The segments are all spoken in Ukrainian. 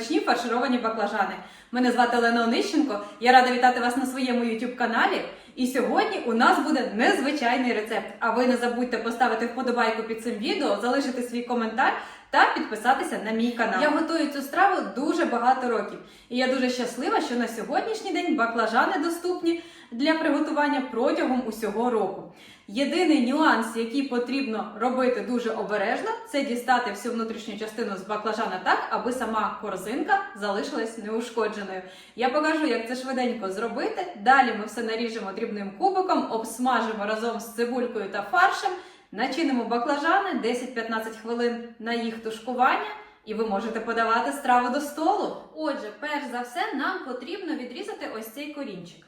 смачні фаршировані баклажани. Мене звати Олена Онищенко. Я рада вітати вас на своєму YouTube каналі. І сьогодні у нас буде незвичайний рецепт. А ви не забудьте поставити вподобайку під цим відео, залишити свій коментар та підписатися на мій канал. Я готую цю страву дуже багато років, і я дуже щаслива, що на сьогоднішній день баклажани доступні для приготування протягом усього року. Єдиний нюанс, який потрібно робити дуже обережно, це дістати всю внутрішню частину з баклажана так, аби сама корзинка залишилась неушкодженою. Я покажу, як це швиденько зробити. Далі ми все наріжемо дрібним кубиком, обсмажимо разом з цибулькою та фаршем, начинимо баклажани 10-15 хвилин на їх тушкування. І ви можете подавати страву до столу. Отже, перш за все, нам потрібно відрізати ось цей корінчик.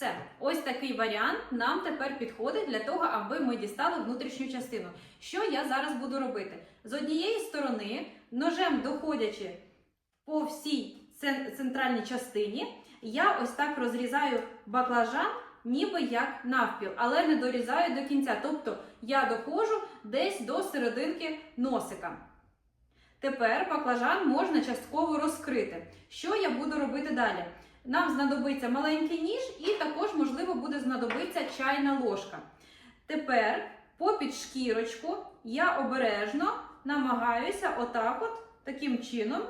Все, ось такий варіант нам тепер підходить для того, аби ми дістали внутрішню частину. Що я зараз буду робити? З однієї сторони, ножем доходячи по всій центральній частині, я ось так розрізаю баклажан, ніби як навпіл, але не дорізаю до кінця. Тобто я доходжу десь до серединки носика. Тепер баклажан можна частково розкрити. Що я буду робити далі? Нам знадобиться маленький ніж і також, можливо, буде знадобитися чайна ложка. Тепер попід шкірочку я обережно намагаюся отак от таким чином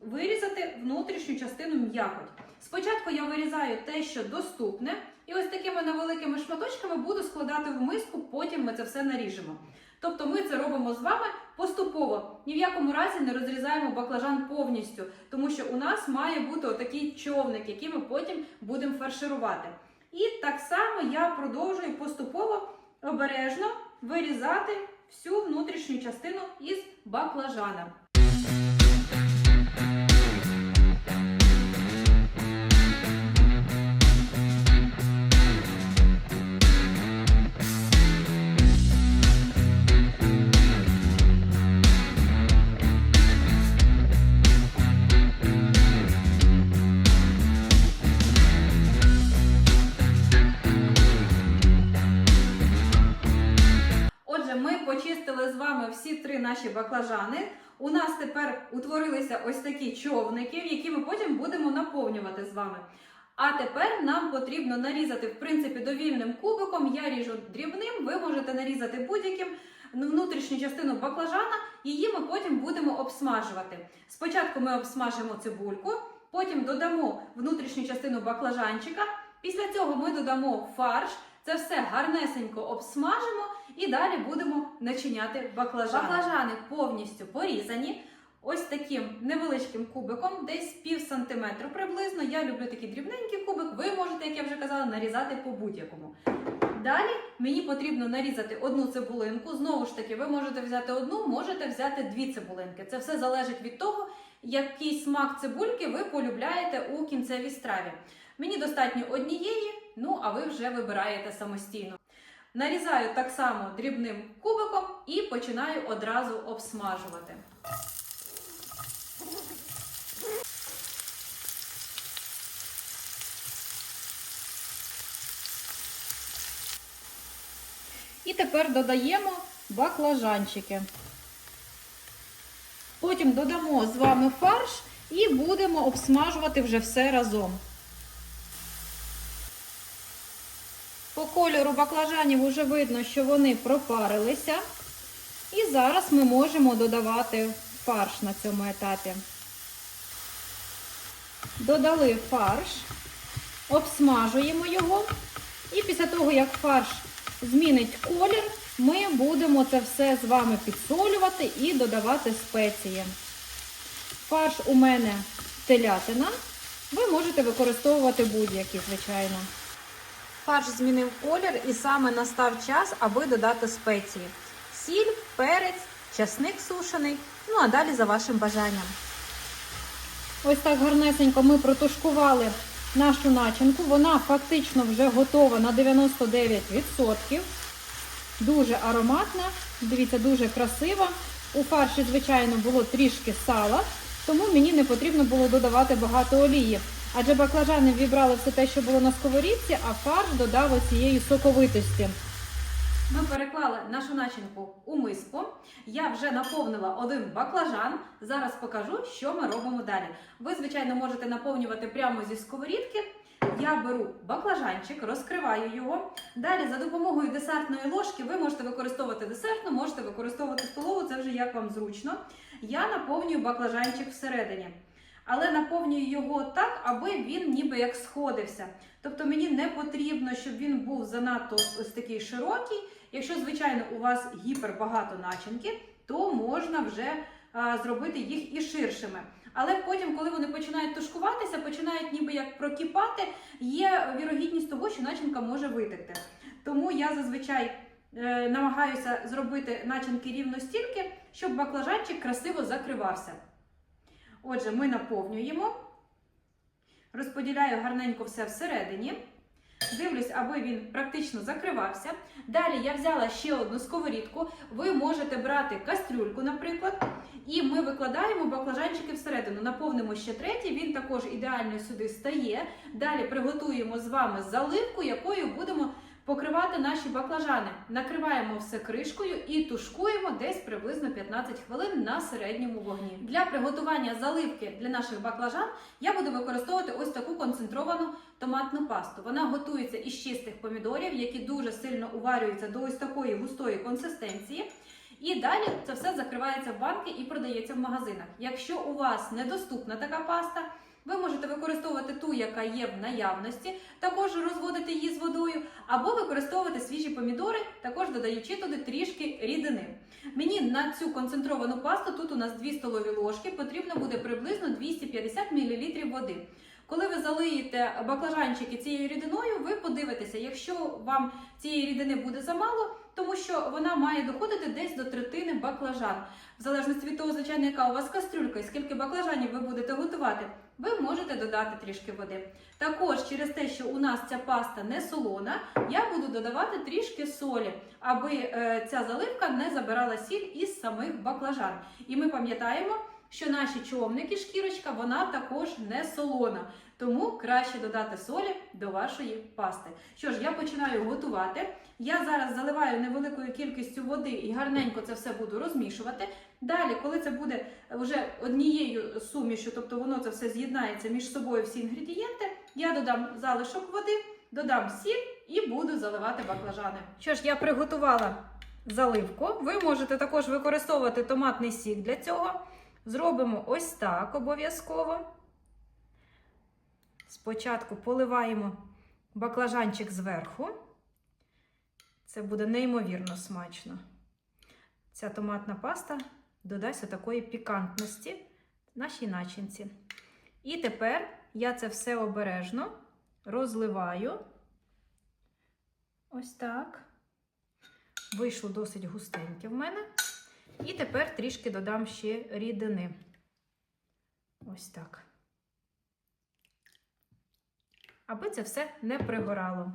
вирізати внутрішню частину м'якоть. Спочатку я вирізаю те, що доступне, і ось такими невеликими шматочками буду складати в миску, потім ми це все наріжемо. Тобто ми це робимо з вами поступово. Ні в якому разі не розрізаємо баклажан повністю, тому що у нас має бути отакий човник, який ми потім будемо фарширувати. І так само я продовжую поступово обережно вирізати всю внутрішню частину із баклажана. Всі три наші баклажани. У нас тепер утворилися ось такі човники, які ми потім будемо наповнювати з вами. А тепер нам потрібно нарізати, в принципі, довільним кубиком. Я ріжу дрібним, ви можете нарізати будь-яким внутрішню частину баклажана, її ми потім будемо обсмажувати. Спочатку ми обсмажимо цибульку, потім додамо внутрішню частину баклажанчика. Після цього ми додамо фарш. Це все гарнесенько обсмажимо і далі будемо начиняти баклажани. Баклажани повністю порізані. Ось таким невеличким кубиком, десь пів сантиметру приблизно. Я люблю такий дрібненький кубик. Ви можете, як я вже казала, нарізати по будь-якому. Далі мені потрібно нарізати одну цибулинку. Знову ж таки, ви можете взяти одну, можете взяти дві цибулинки. Це все залежить від того, який смак цибульки ви полюбляєте у кінцевій страві. Мені достатньо однієї, ну а ви вже вибираєте самостійно. Нарізаю так само дрібним кубиком і починаю одразу обсмажувати. І тепер додаємо баклажанчики. Потім додамо з вами фарш і будемо обсмажувати вже все разом. По кольору баклажанів вже видно, що вони пропарилися. І зараз ми можемо додавати фарш на цьому етапі. Додали фарш, обсмажуємо його. І після того, як фарш змінить колір, ми будемо це все з вами підсолювати і додавати спеції. Фарш у мене телятина. Ви можете використовувати будь-який, звичайно. Фарш змінив колір і саме настав час, аби додати спеції. Сіль, перець, часник сушений, ну а далі за вашим бажанням. Ось так гарнесенько ми протушкували нашу начинку. Вона фактично вже готова на 99%. Дуже ароматна, дивіться, дуже красива. У фарші, звичайно, було трішки сала, тому мені не потрібно було додавати багато олії. Адже баклажани вібрали все те, що було на сковорідці, а фарш додав оцієї соковитості. Ми переклали нашу начинку у миску. Я вже наповнила один баклажан. Зараз покажу, що ми робимо далі. Ви, звичайно, можете наповнювати прямо зі сковорідки. Я беру баклажанчик, розкриваю його. Далі за допомогою десертної ложки ви можете використовувати десертну, можете використовувати столову, це вже як вам зручно. Я наповнюю баклажанчик всередині. Але наповнюю його так, аби він ніби як сходився. Тобто мені не потрібно, щоб він був занадто ось такий широкий. Якщо, звичайно, у вас гіпербагато начинки, то можна вже зробити їх і ширшими. Але потім, коли вони починають тушкуватися, починають ніби як прокипати, є вірогідність того, що начинка може витекти. Тому я зазвичай е, намагаюся зробити начинки рівно стільки, щоб баклажанчик красиво закривався. Отже, ми наповнюємо, розподіляю гарненько все всередині. Дивлюсь, аби він практично закривався. Далі я взяла ще одну сковорідку. Ви можете брати кастрюльку, наприклад, і ми викладаємо баклажанчики всередину. Наповнимо ще третій, він також ідеально сюди стає. Далі приготуємо з вами заливку, якою будемо покривати наші баклажани. Накриваємо все кришкою і тушкуємо десь приблизно 15 хвилин на середньому вогні. Для приготування заливки для наших баклажан я буду використовувати ось таку концентровану томатну пасту. Вона готується із чистих помідорів, які дуже сильно уварюються до ось такої густої консистенції. І далі це все закривається в банки і продається в магазинах. Якщо у вас недоступна така паста, ви можете використовувати ту, яка є в наявності, також розводити її з водою, або використовувати свіжі помідори, також додаючи туди трішки рідини. Мені на цю концентровану пасту, тут у нас 2 столові ложки, потрібно буде приблизно 250 мл води. Коли ви залиєте баклажанчики цією рідиною, ви подивитеся, якщо вам цієї рідини буде замало, тому що вона має доходити десь до третини баклажан. В залежності від того, звичайно, яка у вас кастрюлька і скільки баклажанів ви будете готувати, ви можете додати трішки води. Також через те, що у нас ця паста не солона, я буду додавати трішки солі, аби е, ця заливка не забирала сіль із самих баклажан. І ми пам'ятаємо, що наші човники, шкірочка, вона також не солона. Тому краще додати солі до вашої пасти. Що ж, я починаю готувати. Я зараз заливаю невеликою кількістю води і гарненько це все буду розмішувати. Далі, коли це буде вже однією сумішю, тобто воно це все з'єднається між собою всі інгредієнти, я додам залишок води, додам сіль і буду заливати баклажани. Що ж, я приготувала заливку. Ви можете також використовувати томатний сік для цього. Зробимо ось так обов'язково. Спочатку поливаємо баклажанчик зверху. Це буде неймовірно смачно. Ця томатна паста додасть такої пікантності нашій начинці. І тепер я це все обережно розливаю. Ось так. Вийшло досить густеньке в мене. І тепер трішки додам ще рідини. Ось так. Аби це все не пригорало.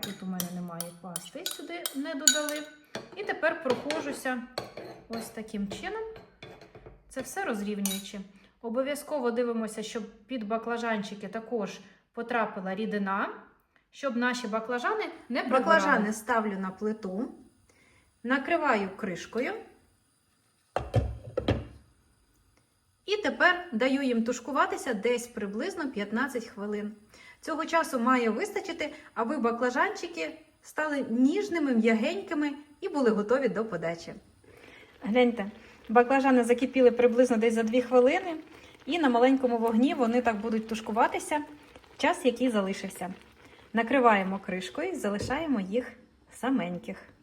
Тут у мене немає пасти, сюди не додали. І тепер проходжуся ось таким чином. Це все розрівнюючи. Обов'язково дивимося, щоб під баклажанчики також потрапила рідина, щоб наші баклажани не пригорали. Баклажани ставлю на плиту, накриваю кришкою. І тепер даю їм тушкуватися десь приблизно 15 хвилин. Цього часу має вистачити, аби баклажанчики стали ніжними, м'ягенькими і були готові до подачі. Гляньте, баклажани закипіли приблизно десь за 2 хвилини, і на маленькому вогні вони так будуть тушкуватися час, який залишився. Накриваємо кришкою і залишаємо їх саменьких.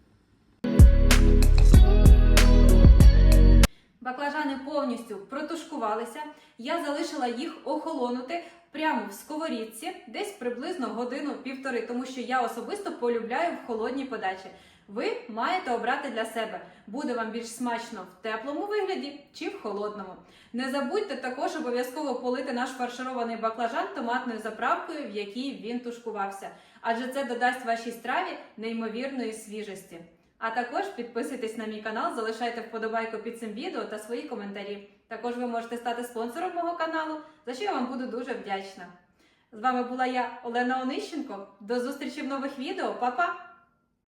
Баклажани повністю протушкувалися. Я залишила їх охолонути прямо в сковорідці, десь приблизно годину-півтори, тому що я особисто полюбляю в холодній подачі. Ви маєте обрати для себе, буде вам більш смачно в теплому вигляді чи в холодному. Не забудьте також обов'язково полити наш фарширований баклажан томатною заправкою, в якій він тушкувався, адже це додасть вашій страві неймовірної свіжості. А також підписуйтесь на мій канал, залишайте вподобайку під цим відео та свої коментарі. Також ви можете стати спонсором мого каналу, за що я вам буду дуже вдячна. З вами була я, Олена Онищенко. До зустрічі в нових відео. Па-па!